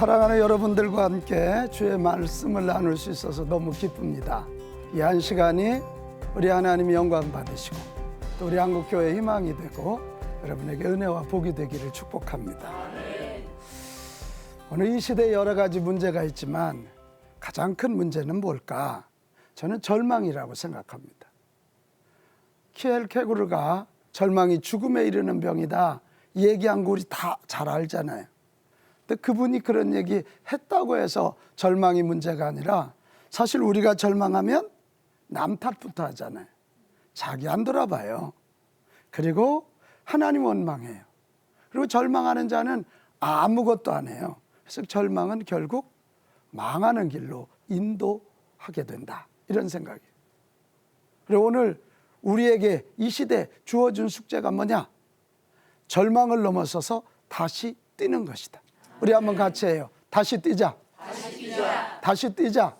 어, 사랑하는 여러분들과 함께 주의 말씀을 나눌 수 있어서 너무 기쁩니다. 이 한 시간이 우리 하나님이 영광 받으시고 또 우리 한국교회 희망이 되고 여러분에게 은혜와 복이 되기를 축복합니다. 오늘 이 시대에 여러 가지 문제가 있지만 가장 큰 문제는 뭘까? 저는 절망이라고 생각합니다. 키엘케고르가 절망이 죽음에 이르는 병이다 얘기한 거 우리 다 잘 알잖아요. 근데 그분이 그런 얘기 했다고 해서 절망이 문제가 아니라 사실 우리가 절망하면 남 탓부터 하잖아요. 자기 안 돌아봐요. 그리고 하나님 원망해요. 그리고 절망하는 자는 아무것도 안 해요. 그래서 절망은 결국 망하는 길로 인도하게 된다. 이런 생각이에요. 그리고 오늘 우리에게 이 시대 주어준 숙제가 뭐냐? 절망을 넘어서서 다시 뛰는 것이다. 우리 한번 같이 해요. 다시 뛰자. 다시 뛰자. 다시 뛰자.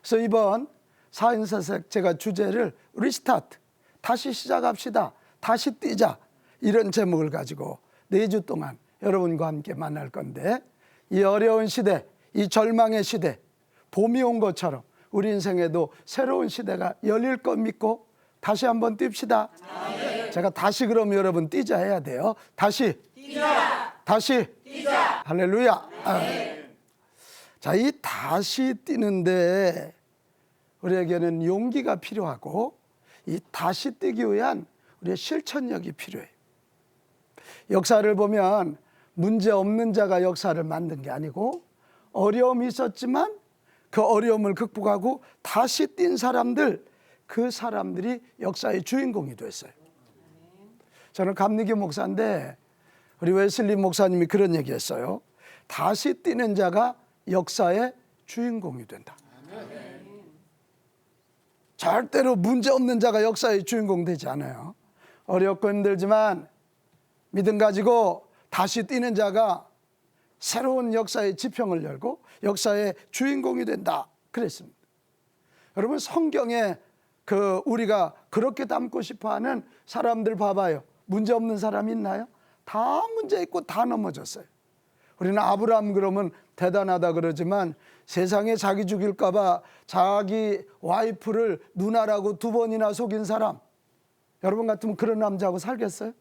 그래서 이번 사인사색 제가 주제를 리스타트. 다시 시작합시다. 다시 뛰자. 이런 제목을 가지고 네주 동안 여러분과 함께 만날 건데 이 어려운 시대, 이 절망의 시대, 봄이 온 것처럼 우리 인생에도 새로운 시대가 열릴 것 믿고 다시 한번 뜁시다. 제가 다시 그럼 여러분 뛰자 해야 돼요. 다시 뛰자. 다시 뛰자. 할렐루야. 아. 자, 이 다시 뛰는데 우리에게는 용기가 필요하고 이 다시 뛰기 위한 우리의 실천력이 필요해요. 역사를 보면 문제 없는 자가 역사를 만든 게 아니고 어려움이 있었지만 그 어려움을 극복하고 다시 뛴 사람들 그 사람들이 역사의 주인공이 됐어요. 저는 감리교 목사인데 우리 웨슬리 목사님이 그런 얘기했어요. 다시 뛰는 자가 역사의 주인공이 된다. 절대로 문제 없는 자가 역사의 주인공 되지 않아요. 어렵고 힘들지만 믿음 가지고 다시 뛰는 자가 새로운 역사의 지평을 열고 역사의 주인공이 된다. 그랬습니다. 여러분 성경에 그 우리가 그렇게 담고 싶어 하는 사람들 봐봐요. 문제 없는 사람 있나요? 다 문제 있고 다 넘어졌어요. 우리는 아브라함 그러면 대단하다 그러지만 세상에 자기 죽일까봐 자기 와이프를 누나라고 두 번이나 속인 사람 여러분 같으면 그런 남자하고 살겠어요?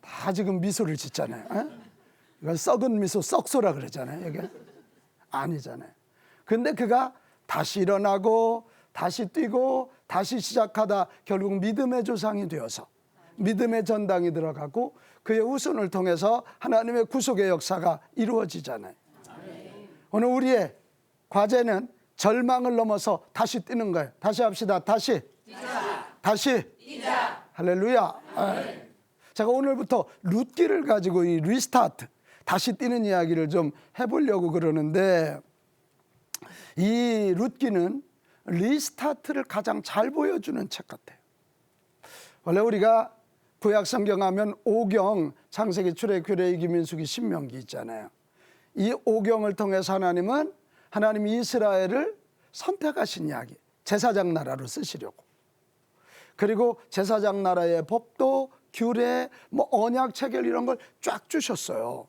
다 지금 미소를 짓잖아요. 에? 이건 썩은 미소 썩소라 그러잖아요. 이게 아니잖아요. 근데 그가 다시 일어나고 다시 뛰고 다시 시작하다 결국 믿음의 조상이 되어서 믿음의 전당이 들어가고 그의 후손을 통해서 하나님의 구속의 역사가 이루어지잖아요. 오늘 우리의 과제는 절망을 넘어서 다시 뛰는 거예요. 다시 합시다. 다시. 다시. 할렐루야. 아. 제가 오늘부터 룻기를 가지고 이 리스타트 다시 뛰는 이야기를 좀 해보려고 그러는데 이 룻기는 리스타트를 가장 잘 보여주는 책 같아요. 원래 우리가 구약 성경 하면 오경, 창세기, 출애굽, 기민수기, 신명기 있잖아요. 이 오경을 통해서 하나님은 하나님 이스라엘을 선택하신 이야기, 제사장 나라로 쓰시려고. 그리고 제사장 나라의 법도 규례, 뭐 언약 체결 이런 걸 쫙 주셨어요.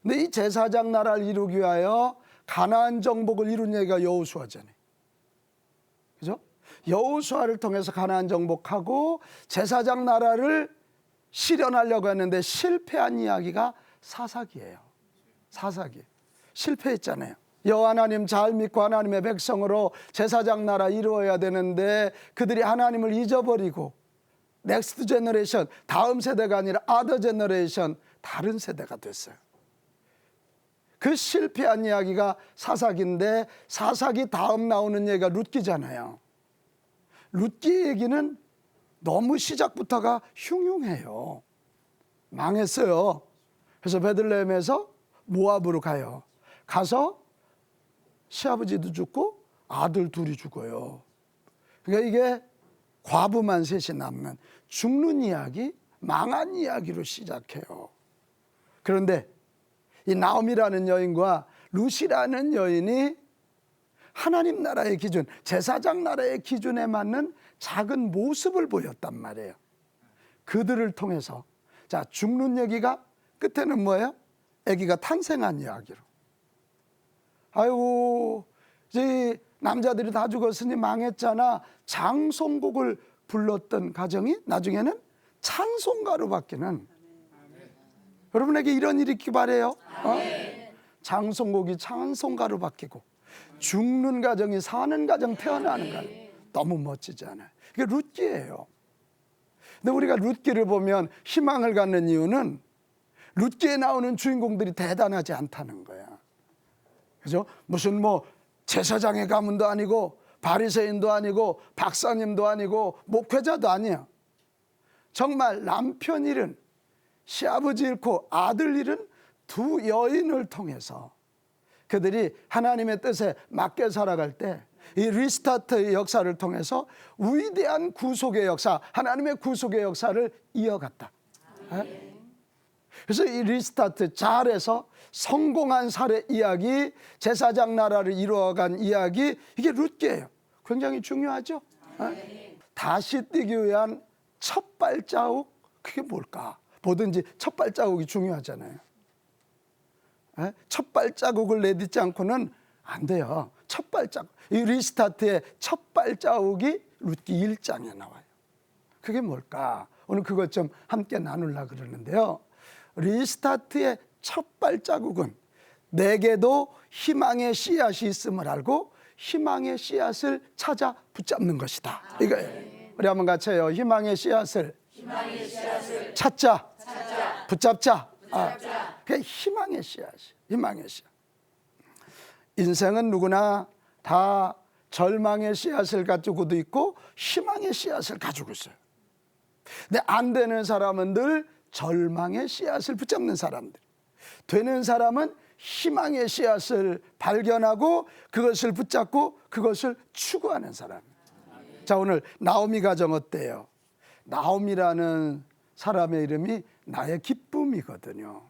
근데 이 제사장 나라를 이루기 위하여 가나안 정복을 이룬 얘기가 여호수아잖아요. 그죠? 여호수아를 통해서 가나안 정복하고 제사장 나라를 실현하려고 했는데 실패한 이야기가 사사기예요. 사사기. 실패했잖아요. 여호와 하나님 잘 믿고 하나님의 백성으로 제사장 나라 이루어야 되는데 그들이 하나님을 잊어버리고 넥스트 제너레이션 다음 세대가 아니라 아더 제너레이션 다른 세대가 됐어요. 그 실패한 이야기가 사사기인데 사사기 다음 나오는 얘기가 룻기잖아요. 룻기 얘기는 너무 시작부터가 흉흉해요. 망했어요. 그래서 베들레헴에서 모압으로 가요. 가서 시아버지도 죽고 아들 둘이 죽어요. 그러니까 이게 과부만 셋이 남는 죽는 이야기, 망한 이야기로 시작해요. 그런데 이 나옴이라는 여인과 루시라는 여인이 하나님 나라의 기준, 제사장 나라의 기준에 맞는 작은 모습을 보였단 말이에요. 그들을 통해서 자 죽는 얘기가 끝에는 뭐예요? 아기가 탄생한 이야기로. 아이고 이제 남자들이 다 죽었으니 망했잖아. 장송곡을 불렀던 가정이 나중에는 찬송가로 바뀌는. 여러분에게 이런 일이 있기 바래요. 어? 장송곡이 찬송가로 바뀌고 죽는 가정이 사는 가정 태어나는 가정 너무 멋지지 않아요. 이게 룻기예요. 근데 우리가 룻기를 보면 희망을 갖는 이유는 룻기에 나오는 주인공들이 대단하지 않다는 거야. 그죠? 무슨 뭐 제사장의 가문도 아니고 바리새인도 아니고 박사님도 아니고 목회자도 아니야. 정말 남편 일은 시아버지 잃고 아들 잃은 두 여인을 통해서 그들이 하나님의 뜻에 맞게 살아갈 때이 리스타트의 역사를 통해서 위대한 구속의 역사, 하나님의 구속의 역사를 이어갔다. 예? 그래서 이 리스타트 잘해서 성공한 사례 이야기, 제사장 나라를 이루어간 이야기 이게 룻기예요. 굉장히 중요하죠. 예? 다시 뛰기 위한 첫 발자국 그게 뭘까? 뭐든지 첫 발자국이 중요하잖아요. 예? 첫 발자국을 내딛지 않고는 안 돼요. 첫 발자국. 이 리스타트의 첫 발자국이 룻기 1장에 나와요. 그게 뭘까? 오늘 그것 좀 함께 나누려고 그러는데요. 리스타트의 첫 발자국은 내게도 희망의 씨앗이 있음을 알고 희망의 씨앗을 찾아 붙잡는 것이다. 이거예요. 우리 한번 같이 해요. 희망의 씨앗을, 찾자, 붙잡자. 아, 그게 희망의 씨앗이. 희망의 씨앗. 인생은 누구나 다 절망의 씨앗을 가지고도 있고 희망의 씨앗을 가지고 있어요. 근데 안 되는 사람은 늘 절망의 씨앗을 붙잡는 사람들. 되는 사람은 희망의 씨앗을 발견하고 그것을 붙잡고 그것을 추구하는 사람. 자, 오늘 나오미 가정 어때요? 나오미라는 사람의 이름이 나의 기쁨이거든요.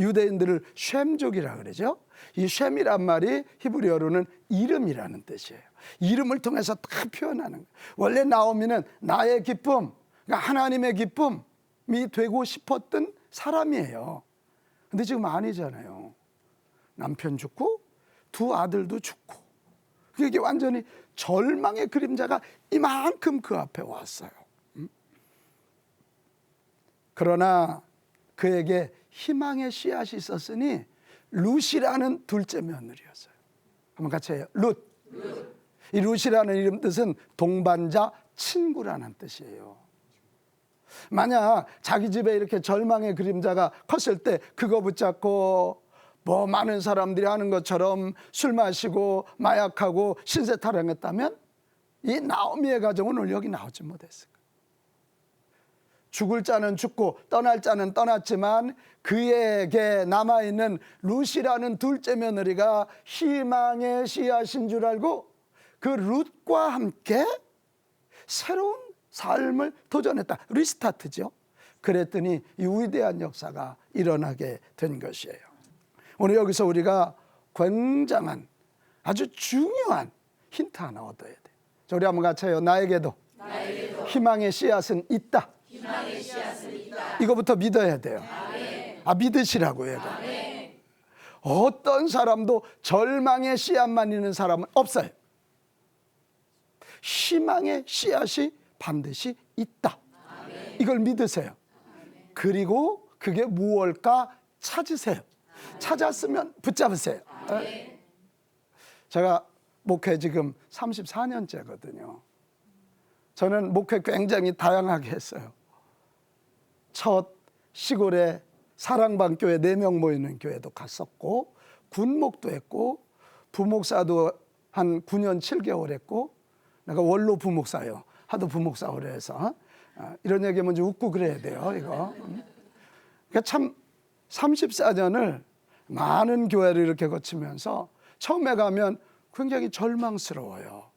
유대인들을 쉔족이라 그러죠. 이 쉔이란 말이 히브리어로는 이름이라는 뜻이에요. 이름을 통해서 다 표현하는 거예요. 원래 나오미는 나의 기쁨, 그러니까 하나님의 기쁨이 되고 싶었던 사람이에요. 근데 지금 아니잖아요. 남편 죽고 두 아들도 죽고 그게 완전히 절망의 그림자가 이만큼 그 앞에 왔어요. 음? 그러나 그에게 희망의 씨앗이 있었으니 룻이라는 둘째 며느리였어요. 한번 같이 해요. 룻. 이 룻이라는 이름 뜻은 동반자, 친구라는 뜻이에요. 만약 자기 집에 이렇게 절망의 그림자가 컸을 때 그거 붙잡고 뭐 많은 사람들이 하는 것처럼 술 마시고 마약하고 신세 타령했다면 이 나오미의 가정은 오늘 여기 나오지 못했을 거예요. 죽을 자는 죽고 떠날 자는 떠났지만 그에게 남아있는 룻이라는 둘째 며느리가 희망의 씨앗인 줄 알고 그 룻과 함께 새로운 삶을 도전했다. 리스타트죠. 그랬더니 이 위대한 역사가 일어나게 된 것이에요. 오늘 여기서 우리가 굉장한 아주 중요한 힌트 하나 얻어야 돼. 자, 우리 한번 같이 해요. 나에게도, 희망의 씨앗은 있다. 이거부터 믿어야 돼요. 아 믿으시라고 얘가. 어떤 사람도 절망의 씨앗만 있는 사람은 없어요. 희망의 씨앗이 반드시 있다. 이걸 믿으세요. 그리고 그게 무엇일까 찾으세요. 찾았으면 붙잡으세요. 예? 제가 목회 지금 34년째거든요. 저는 목회 굉장히 다양하게 했어요. 첫 시골에 사랑방 교회 네 명 모이는 교회도 갔었고 군목도 했고 부목사도 한 9년 7개월 했고 내가 원로 부목사요. 하도 부목사 오래 해서 어, 이런 얘기 먼저 웃고 그래야 돼요. 이거. 음. 그러니까 참 34년을 많은 교회를 이렇게 거치면서 처음에 가면 굉장히 절망스러워요.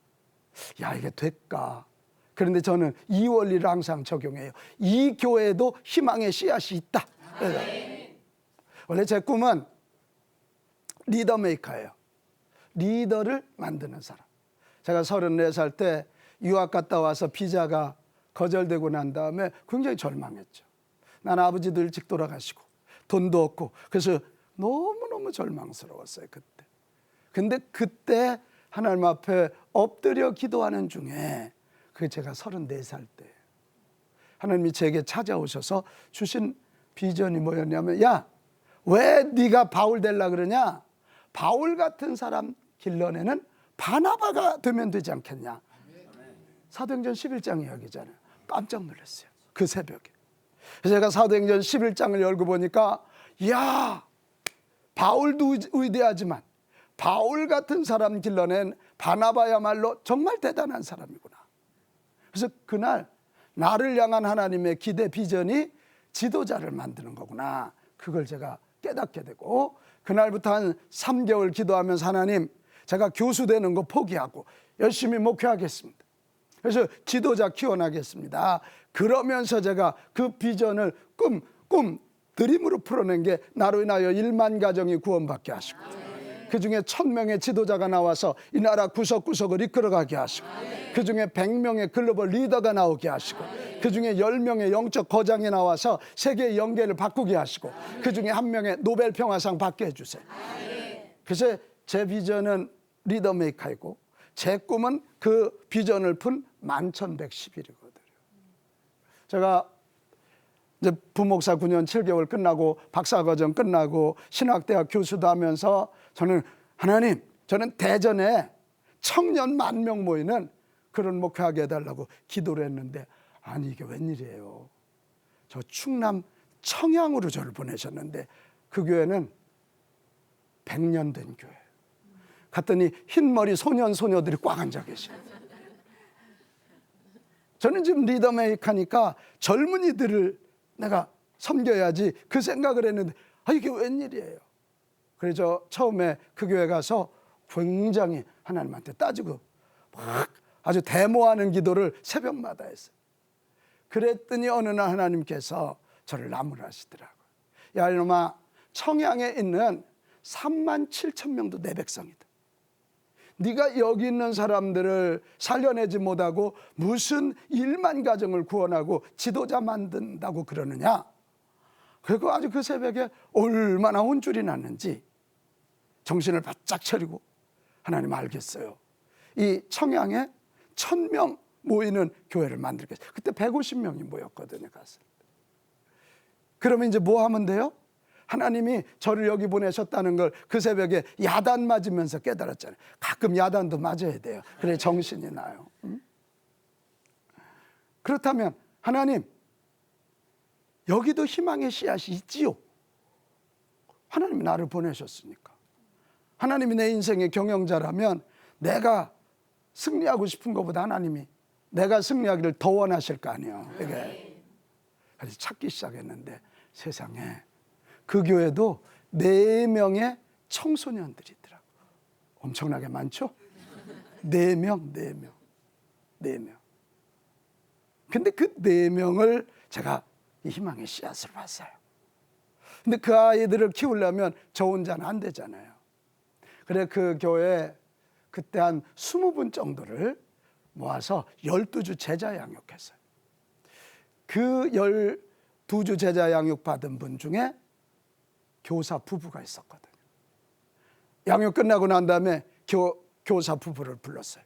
야 이게 될까? 그런데 저는 이 원리를 항상 적용해요. 이 교회에도 희망의 씨앗이 있다. 원래 제 꿈은 리더 메이커예요. 리더를 만드는 사람. 제가 34살 때 유학 갔다 와서 비자가 거절되고 난 다음에 굉장히 절망했죠. 난 아버지도 일찍 돌아가시고 돈도 없고 그래서 너무너무 절망스러웠어요, 그때. 근데 그때 하나님 앞에 엎드려 기도하는 중에 그게 제가 34살 때 하나님이 제게 찾아오셔서 주신 비전이 뭐였냐면 야, 왜 네가 바울 될라 그러냐? 바울 같은 사람 길러내는 바나바가 되면 되지 않겠냐? 사도행전 11장 이야기잖아요. 깜짝 놀랐어요. 그 새벽에. 제가 사도행전 11장을 열고 보니까 야 바울도 위대하지만 바울 같은 사람 길러낸 바나바야말로 정말 대단한 사람이구나. 그래서 그날 나를 향한 하나님의 기대 비전이 지도자를 만드는 거구나. 그걸 제가 깨닫게 되고 그날부터 한 3개월 기도하면서 하나님 제가 교수 되는 거 포기하고 열심히 목회하겠습니다. 그래서 지도자 키워나겠습니다. 그러면서 제가 그 비전을 꿈, 꿈, 드림으로 풀어낸 게 나로 인하여 1만 가정이 구원받게 하시고 그 중에 천명의 지도자가 나와서 이 나라 구석구석을 이끌어가게 하시고 그 중에 100명의 글로벌 리더가 나오게 하시고 그 중에 10명의 영적 거장이 나와서 세계의 연계를 바꾸게 하시고 그 중에 한 명의 노벨 평화상 받게 해주세요. 그래서 제 비전은 리더 메이커이고 제 꿈은 그 비전을 푼 만천백십일이거든요. 제가 이제 부목사 9년 7개월 끝나고 박사과정 끝나고 신학대학 교수도 하면서 저는 하나님 저는 대전에 청년 만 명 모이는 그런 목회하게 해달라고 기도를 했는데 아니 이게 웬일이에요. 저 충남 청양으로 저를 보내셨는데 그 교회는 100년 된 교회. 갔더니 흰머리 소년 소녀들이 꽉 앉아 계셔요. 저는 지금 리더메이커니까 젊은이들을 내가 섬겨야지 그 생각을 했는데 아 이게 웬일이에요. 그래서 처음에 그 교회 가서 굉장히 하나님한테 따지고 막 아주 데모하는 기도를 새벽마다 했어요. 그랬더니 어느 날 하나님께서 저를 나무라시더라고요. 야 이놈아 청양에 있는 3만 7천 명도 내 백성이다. 네가 여기 있는 사람들을 살려내지 못하고 무슨 1만 가정을 구원하고 지도자 만든다고 그러느냐? 그리고 아주 그 새벽에 얼마나 혼줄이 났는지 정신을 바짝 차리고 하나님 알겠어요. 이 청양에 천 명 모이는 교회를 만들겠어요. 그때 150명이 모였거든요. 가서. 그러면 이제 뭐 하면 돼요? 하나님이 저를 여기 보내셨다는 걸 그 새벽에 야단 맞으면서 깨달았잖아요. 가끔 야단도 맞아야 돼요. 그래 정신이 나요. 응? 그렇다면 하나님 여기도 희망의 씨앗이 있지요. 하나님이 나를 보내셨으니까. 하나님이 내 인생의 경영자라면 내가 승리하고 싶은 것보다 하나님이 내가 승리하기를 더 원하실 거 아니에요. 이게 그래서 찾기 시작했는데 세상에 그 교회도 네 명의 청소년들이 있더라고. 엄청나게 많죠? 네 명, 네 명, 네 명. 근데 그 네 명을 제가 이 희망의 씨앗을 봤어요. 근데 그 아이들을 키우려면 저 혼자는 안 되잖아요. 그래 그 교회 그때 한 20분 정도를 모아서 12주 제자 양육했어요. 그 12주 제자 양육 받은 분 중에 교사 부부가 있었거든요. 양육 끝나고 난 다음에 교, 교사 부부를 불렀어요.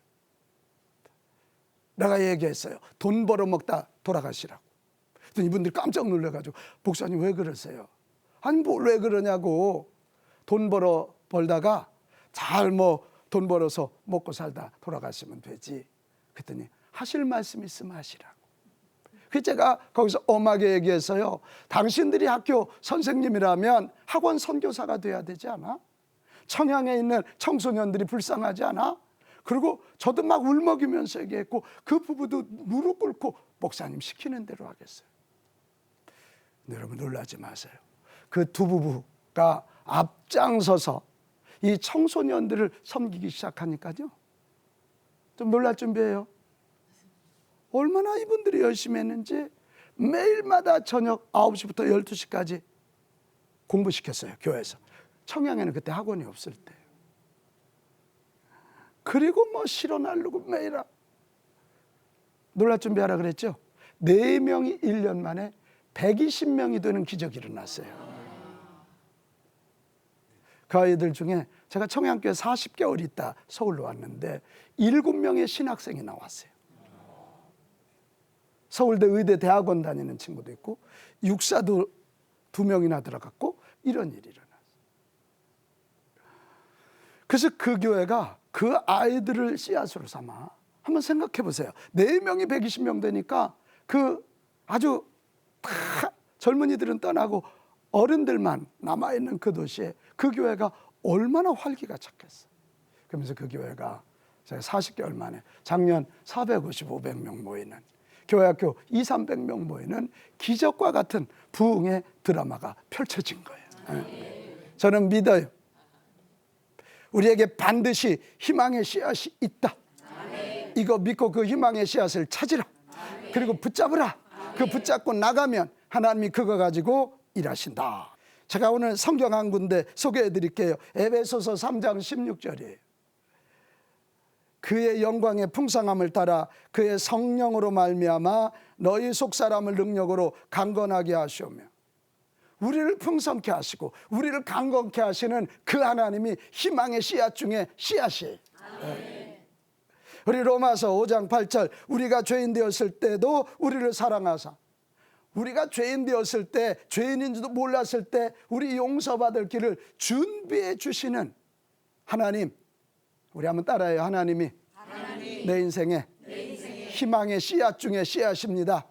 내가 얘기했어요. 돈 벌어 먹다 돌아가시라고. 이분들이 깜짝 놀래가지고 목사님 왜 그러세요? 아니 뭘 왜 그러냐고 돈 벌어 벌다가 잘 뭐 돈 벌어서 먹고 살다 돌아가시면 되지. 그랬더니 하실 말씀 있으면 하시라고. 그 제가 거기서 엄하게 얘기했어요. 당신들이 학교 선생님이라면 학원 선교사가 돼야 되지 않아? 청양에 있는 청소년들이 불쌍하지 않아? 그리고 저도 막 울먹이면서 얘기했고 그 부부도 무릎 꿇고 목사님 시키는 대로 하겠어요. 여러분 놀라지 마세요. 그 두 부부가 앞장서서 이 청소년들을 섬기기 시작하니까요. 좀 놀랄 준비해요. 얼마나 이분들이 열심히 했는지 매일마다 저녁 9시부터 12시까지 공부시켰어요, 교회에서. 청양에는 그때 학원이 없을 때. 그리고 뭐 실어 날르고 매일 하- 놀랄 준비하라 그랬죠? 네 명이 1년 만에 120명이 되는 기적이 일어났어요. 그 아이들 중에 제가 청양교회 40개월 있다 서울로 왔는데 일곱 명의 신학생이 나왔어요. 서울대 의대 대학원 다니는 친구도 있고 육사도 두 명이나 들어갔고 이런 일이 일어났어요. 그래서 그 교회가 그 아이들을 씨앗으로 삼아 한번 생각해 보세요. 네 명이 120명 되니까 그 아주 다 젊은이들은 떠나고 어른들만 남아 있는 그 도시에 그 교회가 얼마나 활기가 찼겠어. 그러면서 그 교회가 제가 40개월 만에 작년 450, 500명 모이는 교회학교 2, 300명 모이는 기적과 같은 부흥의 드라마가 펼쳐진 거예요. 예. 저는 믿어요. 우리에게 반드시 희망의 씨앗이 있다. 이거 믿고 그 희망의 씨앗을 찾으라. 그리고 붙잡으라. 그 붙잡고 나가면 하나님이 그거 가지고 일하신다. 제가 오늘 성경 한 군데 소개해 드릴게요. 에베소서 3장 16절이에요. 그의 영광의 풍성함을 따라 그의 성령으로 말미암아 너희 속 사람을 능력으로 강건하게 하시오며 우리를 풍성케 하시고 우리를 강건케 하시는 그 하나님이 희망의 씨앗 중에 씨앗이에요. 네. 우리 로마서 5장 8절 우리가 죄인 되었을 때도 우리를 사랑하사 우리가 죄인 되었을 때 죄인인지도 몰랐을 때 우리 용서받을 길을 준비해 주시는 하나님 우리 한번 따라해요 하나님이 내 인생에 희망의 씨앗 중에 씨앗입니다.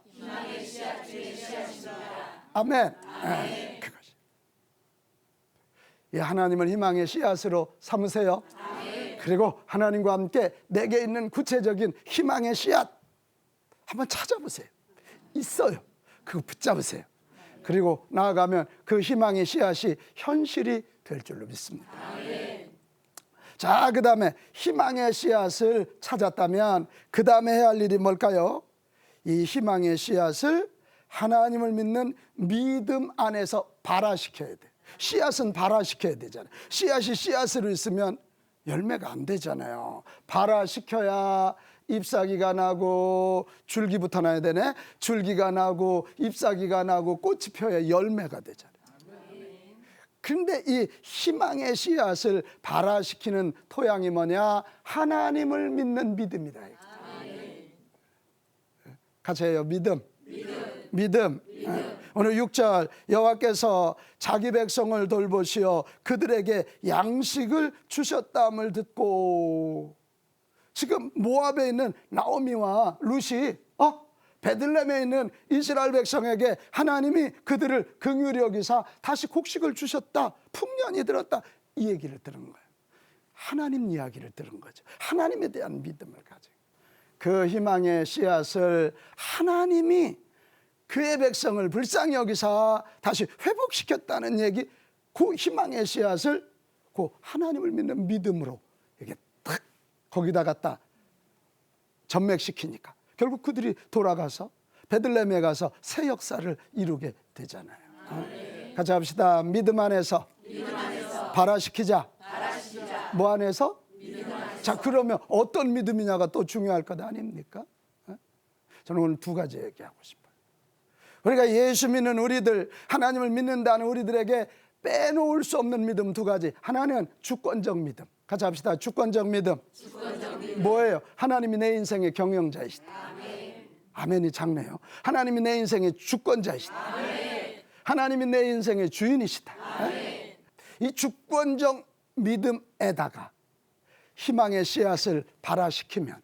아멘. 예, 그것이. 이 하나님을 희망의 씨앗으로 삼으세요. 그리고 하나님과 함께 내게 있는 구체적인 희망의 씨앗 한번 찾아보세요. 있어요. 그거 붙잡으세요. 그리고 나아가면 그 희망의 씨앗이 현실이 될 줄로 믿습니다. 자, 그 다음에 희망의 씨앗을 찾았다면 그 다음에 해야 할 일이 뭘까요? 이 희망의 씨앗을 하나님을 믿는 믿음 안에서 발화시켜야 돼. 씨앗은 발화시켜야 되잖아요. 씨앗이 씨앗으로 있으면 열매가 안 되잖아요. 발화시켜야 잎사귀가 나고 줄기부터 나야 되네. 줄기가 나고 잎사귀가 나고 꽃이 펴야 열매가 되잖아요. 그런데 이 희망의 씨앗을 발화시키는 토양이 뭐냐? 하나님을 믿는 믿음이다. 같이 해요. 믿음. 믿음. 예. 오늘 6절 여호와께서 자기 백성을 돌보시어 그들에게 양식을 주셨다함을 듣고 지금 모압에 있는 나오미와 룻이 어? 베들레헴에 있는 이스라엘 백성에게 하나님이 그들을 긍휼히 여기사 다시 곡식을 주셨다. 풍년이 들었다. 이 얘기를 들은 거예요. 하나님 이야기를 들은 거죠. 하나님에 대한 믿음을 가지고 그 희망의 씨앗을 하나님이 그의 백성을 불쌍히 여기사 다시 회복시켰다는 얘기 그 희망의 씨앗을 그 하나님을 믿는 믿음으로 거기다 갖다 전맥시키니까 결국 그들이 돌아가서 베들레헴에 가서 새 역사를 이루게 되잖아요. 어? 같이 합시다. 믿음 안에서, 발화시키자. 뭐 안에서? 자 그러면 어떤 믿음이냐가 또 중요할 것 아닙니까? 어? 저는 오늘 두 가지 얘기하고 싶어요. 우리가 예수 믿는 우리들, 하나님을 믿는다는 우리들에게 빼놓을 수 없는 믿음 두 가지. 하나는 주권적 믿음. 같이 합시다. 주권적 믿음. 뭐예요? 하나님이 내 인생의 경영자이시다. 아멘. 이 작네요. 하나님이 내 인생의 주권자이시다. 하나님이 내 인생의 주인이시다. 이 주권적 믿음에다가 희망의 씨앗을 발화시키면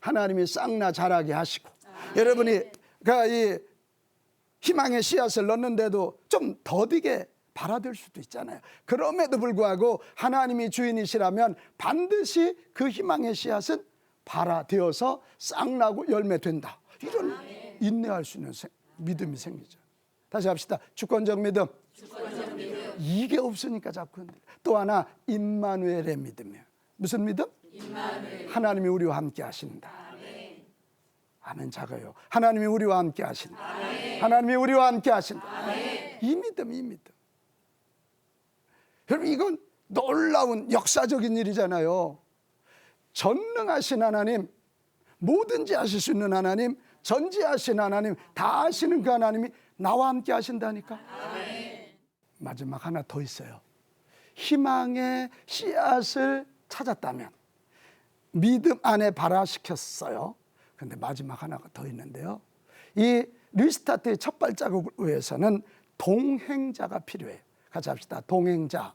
하나님이 쌍나 자라게 하시고 여러분이 그이 희망의 씨앗을 넣는데도 좀 더디게 발아들 수도 있잖아요. 그럼에도 불구하고 하나님이 주인이시라면 반드시 그 희망의 씨앗은 발아되어서 쌍나고 열매된다. 이런 인내할 수 있는 믿음이 생기죠. 다시 합시다. 주권적 믿음. 이게 없으니까 자꾸 흔들려. 또 하나 임마누엘의 믿음이에요. 무슨 믿음? 하나님이 우리와 함께 하신다. 아멘 작아요. 하나님이 우리와 함께 하신다. 하나님이 우리와 함께 하신다. 이 믿음, 이 믿음. 여러분 이건 놀라운 역사적인 일이잖아요. 전능하신 하나님, 뭐든지 하실 수 있는 하나님, 전지하신 하나님, 다 하시는 그 하나님이 나와 함께 하신다니까. 마지막 하나 더 있어요. 희망의 씨앗을 찾았다면 믿음 안에 발화시켰어요. 근데 마지막 하나가 더 있는데요. 이 리스타트의 첫 발자국을 위해서는 동행자가 필요해요. 같이 합시다. 동행자.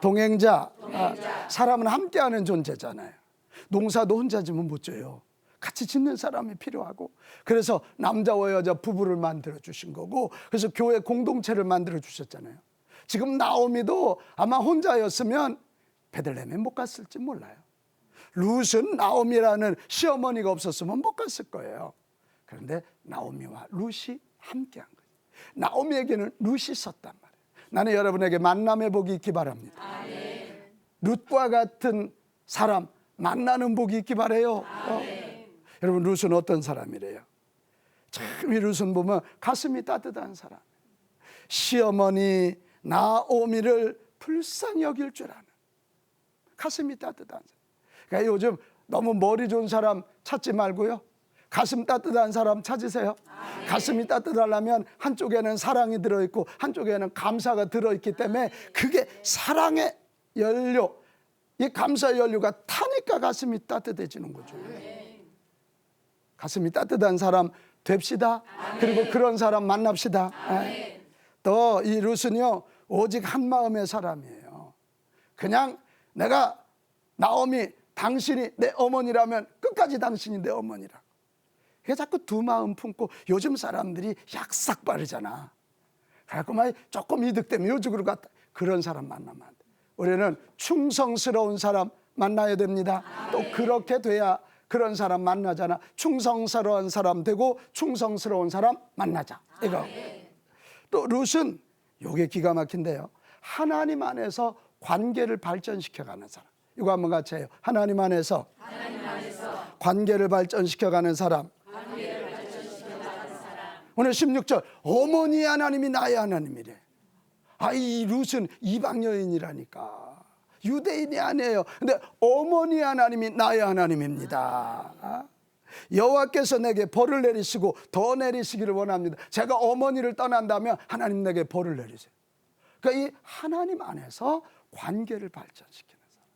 동행자. 아, 사람은 함께하는 존재잖아요. 농사도 혼자 지면 못 져요. 같이 짓는 사람이 필요하고 그래서 남자와 여자 부부를 만들어 주신 거고 그래서 교회 공동체를 만들어 주셨잖아요. 지금 나오미도 아마 혼자였으면 베들레헴에 못 갔을지 몰라요. 룻은 나오미라는 시어머니가 없었으면 못 갔을 거예요. 그런데 나오미와 룻이 함께한 거예요. 나오미에게는 룻이 있었단 말이에요. 나는 여러분에게 만남의 복이 있기 바랍니다. 룻과 같은 사람 만나는 복이 있기 바래요. 어? 여러분 룻은 어떤 사람이래요? 참이 룻은 보면 가슴이 따뜻한 사람. 시어머니 나오미를 불쌍히 여길 줄 아는 가슴이 따뜻한 사람. 그러니까 요즘 너무 머리 좋은 사람 찾지 말고요. 가슴 따뜻한 사람 찾으세요. 가슴이 따뜻하려면 한쪽에는 사랑이 들어있고 한쪽에는 감사가 들어있기 때문에 그게 사랑의 연료, 이 감사 연료가 타니까 가슴이 따뜻해지는 거죠. 가슴이 따뜻한 사람 됩시다. 그리고 그런 사람 만납시다. 또이 룻은요 오직 한 마음의 사람이에요. 그냥 내가 나오미 당신이 내 어머니라면 끝까지 당신이 내 어머니라. 그게 자꾸 두 마음 품고 요즘 사람들이 약삭. 그래갖고 막 조금 이득되면 요쪽으로 갔다. 그런 사람 만나면 안 돼. 우리는 충성스러운 사람 만나야 됩니다. 또 그렇게 돼야 그런 사람 만나잖아. 충성스러운 사람 되고 충성스러운 사람 만나자. 이거. 또 룻은 요게 기가 막힌데요. 하나님 안에서 관계를 발전시켜가는 사람. 이거 한번 같이 해요. 하나님 안에서, 관계를 발전시켜가는 사람. 오늘 16절 어머니 하나님이 나의 하나님이래. 아, 이 룻은 이방 여인이라니까. 유대인이 아니에요. 근데 어머니 하나님이 나의 하나님입니다. 아? 여호와께서 내게 벌을 내리시고 더 내리시기를 원합니다. 제가 어머니를 떠난다면 하나님 내게 벌을 내리세요. 그러니까 이 하나님 안에서 관계를 발전시키는 사람.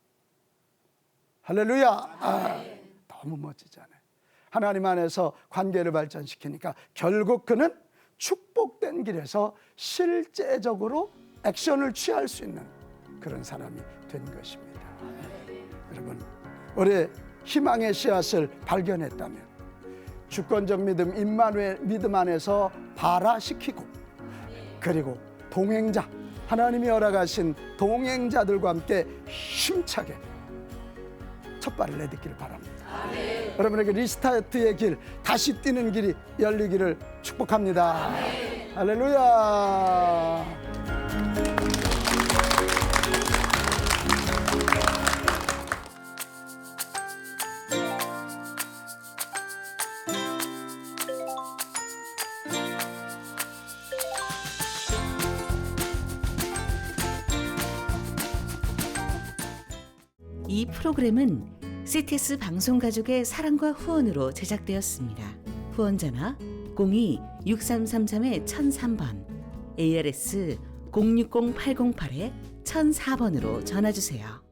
할렐루야. 아, 너무 멋지잖아요. 하나님 안에서 관계를 발전시키니까 결국 그는 축복된 길에서 실제적으로 액션을 취할 수 있는 그런 사람이 된 것입니다. 여러분, 우리 희망의 씨앗을 발견했다면 주권적 믿음, 임마누엘 믿음 안에서 발화시키고 그리고 동행자, 하나님이 허락하신 동행자들과 함께 힘차게 첫 발을 내딛기를 바랍니다. 여러분에게 리스타트의 길, 다시 뛰는 길이 열리기를 축복합니다. 할렐루야. 이 프로그램은 CTS 방송 가족의 사랑과 후원으로 제작되었습니다. 후원전화 02-6333-1003번 ARS 060-808-1004번으로 전화 주세요.